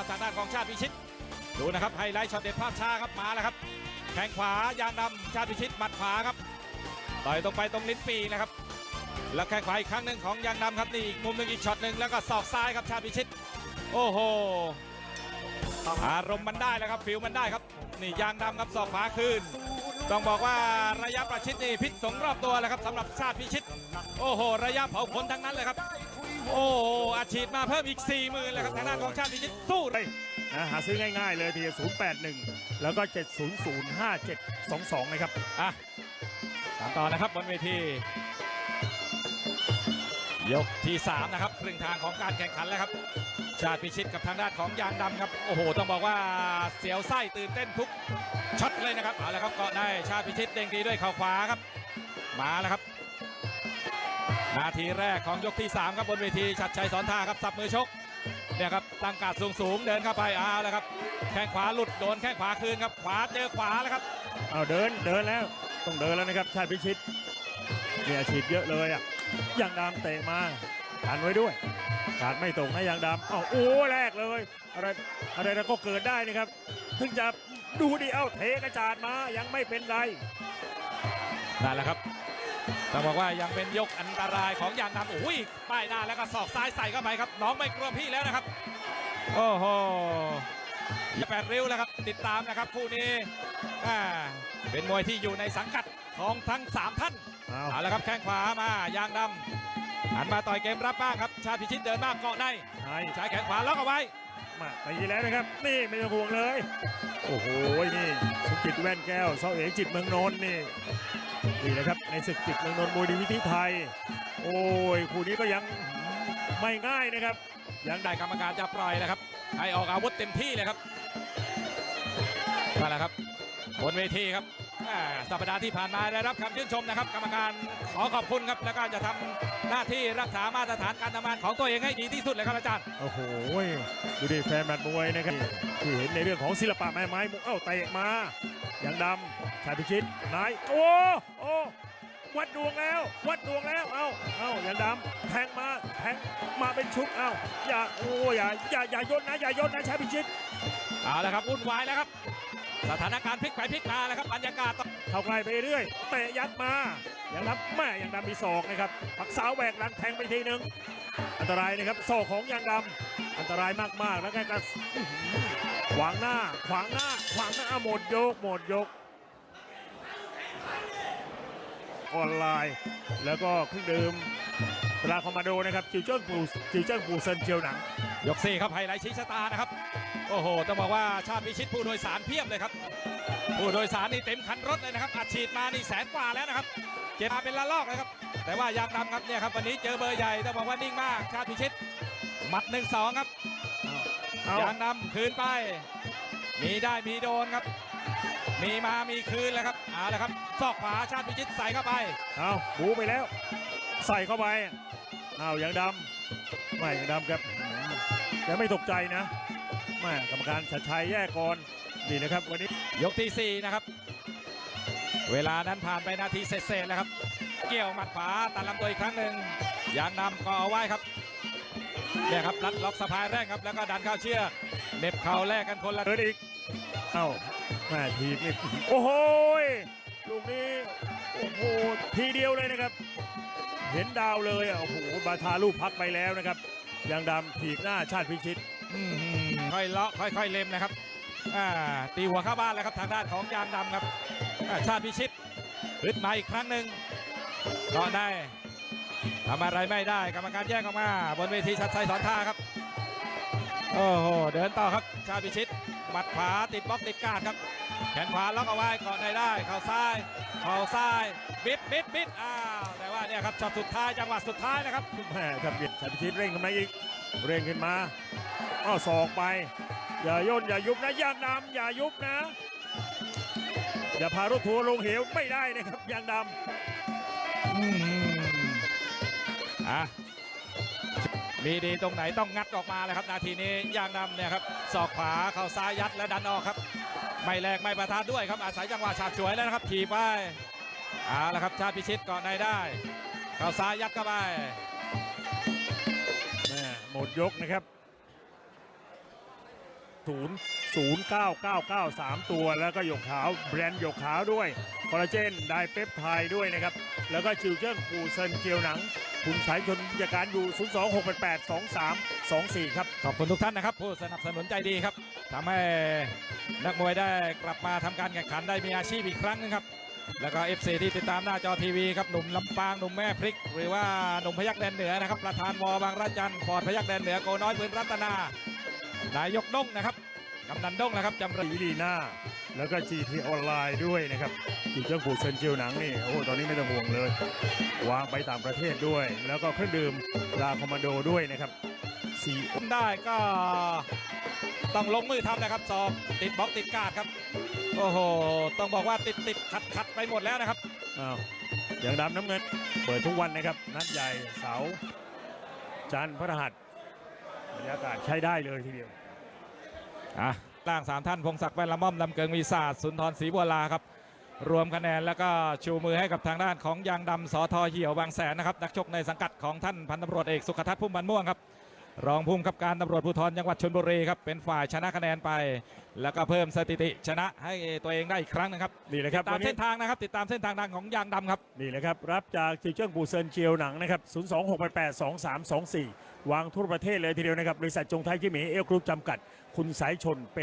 รับทางด้านของชาติพิชิต ดูนะครับไฮไลท์ช็อตเด็ดภาพช้าครับมาแล้วครับแข้งขวายางดำชาติพิชิตหมัดขวาครับต่อยตรงไปตรงลิ้นปีนะครับ แล้วแข้งขวาอีกครั้งหนึ่งของยางดำครับนี่อีกมุมหนึ่งอีกช็อตหนึ่งแล้วก็ศอกซ้ายครับชาติพิชิต โอ้โหอารมณ์มันได้แล้วครับฟิลมันได้ครับนี่ยางดำครับศอกขวาคืนต้องบอกว่าระยะประชิดนี่พิษสงรอบตัวแล้วครับสำหรับชาติพิชิต โอ้โห ระยะเผาขนทั้งนั้นเลยครับ โอ้โหอัดฉีดมาเพิ่มอีก4ี่หมื่นเลยครับทางด้านของชาติพิชิตสู้เลยนะหาซื้อง่ายๆเลยที081 แล้วก็ 7005722 นะครับ อะตามต่อนะครับบนเวที ยกที่ 3 นะครับครึ่งทางของการแข่งขันแล้วครับ ชาติพิชิตกับทางด้านของยางดำครับ โอ้โห ต้องบอกว่าเสียวไส้ตื่นเต้นทุกช็อตเลยนะครับ เอาละครับเกาะได้ชาติพิชิตเด้งตีด้วยเข่าขวาครับ มาแล้วครับ นาทีแรกของยกที่ 3 ครับบนเวทีชัดชัยสอนท่าครับสับมือชกเนี่ยครับตั้งการสูงสูงๆเดินเข้าไปเอาแล้วครับแข้งขวาหลุดโดนแข้งขวาคืนครับขวาเจอขวาแล้วครับเอาเดินเดินแล้วต้องเดินแล้วนะครับชาติพิชิตเนี่ยอาชีพเยอะเลยอะยางดำเตะมากันไว้ด้วยการไม่ตรงนะยางดำเอาโอ้แรกเลยอะไรอะไรแล้วก็เกิดได้นะครับถึงจะดูดิเอ้าเทกระจาดมายังไม่เป็นไรนั่นแหละครับ ต้องบอกว่ายังเป็นยกอันตรายของยางดำโอ้ยป้ายหน้าแล้วก็ศอกซ้ายใส่เข้าไปครับ น้องไม่กลัวพี่แล้วนะครับ โอ้โหแปดริ้วแล้วครับ ติดตามนะครับคู่นี้อ่าเป็นมวยที่อยู่ในสังกัดของทั้ง 3 ท่านเอาเอาละครับแข้งขวามายางดำหันมาต่อยเกมรับบ้างครับ ชาติพิชิตเดินบ้างเกาะในใช่ใช้แขนขวาล็อกเอาไว้มาตีแล้วนะครับ นี่ไม่ต้องห่วงเลย โอ้โหนี่สุจิตแว่นแก้วเสาเอกจิตเมืองนนท์นี่ นี่นะครับในศึกจิตเมืองนนท์มวยดีวิธีไทย โอ้ยคู่นี้ก็ยังไม่ง่ายนะครับ ยังได้กรรมการจะปล่อยนะครับให้ออกอาวุธเต็มที่เลยครับนั่นแหละครับบนเวทีครับอ่าสัปดาห์ที่ผ่านมาได้รับคำชื่นชมนะครับ กรรมการขอขอบคุณครับ แล้วก็จะทำหน้าที่รักษามาตรฐานการทำงานของตัวเองให้ดีที่สุดเลยครับอาจารย์ โอ้โหดูดิแฟนแมตช์มวยนะครับที่เห็นในเรื่องของศิลปะแม่ไม้มุกเอ้าเตะมาอย่างดำ ชายพิชิตนายโอ้โอ้วัดดวงแล้ว วัดดวงแล้วเอ้าเอ้าอย่างดำแทงมาแทงมาเป็นชุดเอ้าอย่าโอ้อย่าอย่าอย่าย่นนะอย่าย่นนะชายพิชิตเอาละครับวุ่นวายแล้วครับ สถานการณ์พลิกไปพลิกมาแล้วครับบรรยากาศตอนเข้าใกล้ไปเรื่อยเตะยัดมาอย่างดำแม่อย่างดำมีศอกนะครับผักสาวแหวกหลังแทงไปทีนึงอันตรายนะครับศอกของยางดำอันตรายมากๆแล้วแกก็อื้อหือขวางหน้าขวางหน้าขวางหน้าหมดยกหมดยก ออนไลน์ แล้วก็เครื่องดื่มปลาคอมมานโดนะครับจิวเจิ้งปูจิวเจิ้งปูเซินเจียวหนัง ยกสี่ครับไฮไลท์ชี้ชะตานะครับ โอ้โห ต้องบอกว่าชาติพิชิตผู้โดยสารเพียบเลยครับ ผู้โดยสารนี่เต็มคันรถเลยนะครับอัดฉีดมานี่แสนกว่าแล้วนะครับ เจ็บมาเป็นละลอกเลยครับ แต่ว่ายางดำครับเนี่ยครับวันนี้เจอเบอร์ใหญ่ต้องบอกว่านิ่งมากชาติพิชิตหมัดหนึ่งสองครับเอายางดำคืนไป มีได้มีโดนครับ มีมามีคืนแล้วครับเอาละครับซอกขวาชาติพิชิตใส่เข้าไปเอาบูไปแล้ว ใส่เข้าไปเอาอย่างดำไม่อย่างดำครับแต่ไม่ตกใจนะแม่กรรมการชัดชัยแยกก่อนนี่นะครับวันนี้ยกที่ 4 นะครับ เวลานั้นผ่านไปนาทีเศษๆแล้วครับ เกี่ยวหมัดขวาตัดลำตัวอีกครั้งหนึ่งยางนำก็เอาไว้ครับเนี่ยครับรัดล็อกสะพายแรกครับแล้วก็ดันเข้าเชือกเหน็บเข่าแลกกันคนละเดินอีก เอ้าแม่ทีนี่โอ้โหลูกนี้โอ้โหทีเดียวเลยนะครับ เห็นดาวเลยอะโอ้โหบาทาลูกพักไปแล้วนะครับยางดำถีบหน้าชาติพิชิตค่อยเลาะค่อยๆเล็มนะครับอ่าตีหัวเข้าบ้านแล้วครับทางด้านของยางดำครับชาติพิชิตฮึดมาอีกครั้งหนึ่งก็ได้ทำอะไรไม่ได้กรรมการแยกออกมา บนเวทีชัดชัยสอนท่าครับโอ้โหเดินต่อครับ ชาติพิชิต หมัดขวาติดบล็อกติดการดครับ แขนขวาล็อกเอาไว้เกาะในได้ เข่าซ้ายเข่าซ้าย บิดบิดบิดอ้าวแต่ว่าเนี่ยครับช็อตสุดท้ายจังหวะสุดท้ายนะครับแม่ครับเบียดชาติพิชิตเร่งทำไมอีกเร่งขึ้นมาอ้าวศอกไป อย่าย่นอย่ายุบนะยางดำอย่ายุบนะ อย่าพารถทัวร์ลงเหวไม่ได้นะครับยางดำอืมอะ มีดีตรงไหนต้องงัดออกมาเลยครับ นาทีนี้ยางดำเนี่ยครับศอกขวาเข่าซ้ายยัดและดันออกครับ ไม่แลกไม่ประทานด้วยครับอาศัยจังหวะฉาบฉวยแล้วนะครับถีบไปเอาละครับชาติพิชิตเกาะในได้เข่าซ้ายยัดเข้าไปแม่หมดยกนะครับ0 0999ตัวแล้วก็หยกขาวแบรนด์หยกขาวด้วยคอลลาเจนไดเปปไทด์ด้วยนะครับ แล้วก็จิวเจิ้งปูเซนเจียวหนัง คุณสายชนกิจการอยู่ 026882324 ครับ ขอบคุณทุกท่านนะครับ ผู้สนับสนุนใจดีครับทำให้นักมวยได้กลับมาทำการแข่งขันได้มีอาชีพอีกครั้งหนึงครับ แล้วก็ FC ที่ติดตามหน้าจอทีวีครับหนุ่มลำปางหนุ่มแม่พริก หรือว่าหนุ่มพยักแดนเหนือนะครับ ประธานวอบางระจันฟอร์ดพยักแดนเหนือโกน้อยปืนรัตนานายกด้งนะครับ กำนันด้งนะครับจำรัสีดีหน้าแล้วก็ GT ออนไลน์ด้วยนะครับจิวเจิ้งปูเซินเจียวหนังนี่โอ้โหตอนนี้ไม่ต้องห่วงเลย วางไปต่างประเทศด้วย แล้วก็เครื่องดื่มลาคอมมานโดด้วยนะครับสีทำได้ก็ต้องลงมือทำนะครับสอบติดบล็อกติดการ์ดครับ โอ้โห ต้องบอกว่าติดติดขัดขัดไปหมดแล้วนะครับอ้าวอย่างดำน้ำเงิน เปิดทุกวันนะครับ นัดใหญ่เสาร์จันทร์พฤหัสบรรยากาศใช้ได้เลยทีเดียว อะล่างสามท่านพงศักดิ์แวนละม่อมลำเกิงมีศาสตร์สุนทรศรีบัวลาครับ รวมคะแนนแล้วก็ชูมือให้กับทางด้านของยางดำสอทอเหี่ยวบางแสนนะครับนักชกในสังกัดของท่านพันตำรวจเอกสุขทัศน์พุ่มบันม่วงครับ รองภูมิกับการตำรวจภูธรจังหวัดชลบุรีครับเป็นฝ่ายชนะคะแนนไป แล้วก็เพิ่มสถิติชนะให้ตัวเองได้อีกครั้งหนึงครับนี่เลยครับตามวันนี้เส้นทางนะครับ ติดตามเส้นทางดังของยางดำครับนี่เลยครับรับจากจิวเจิ้งปูเซินเจียวหนังนะครับ026882324 วางทั่วประเทศเลยทีเดียวนะครับบริษัทจงไทยกิมเหเอลกรุ๊ปจำกัด คุณสายชนเป็น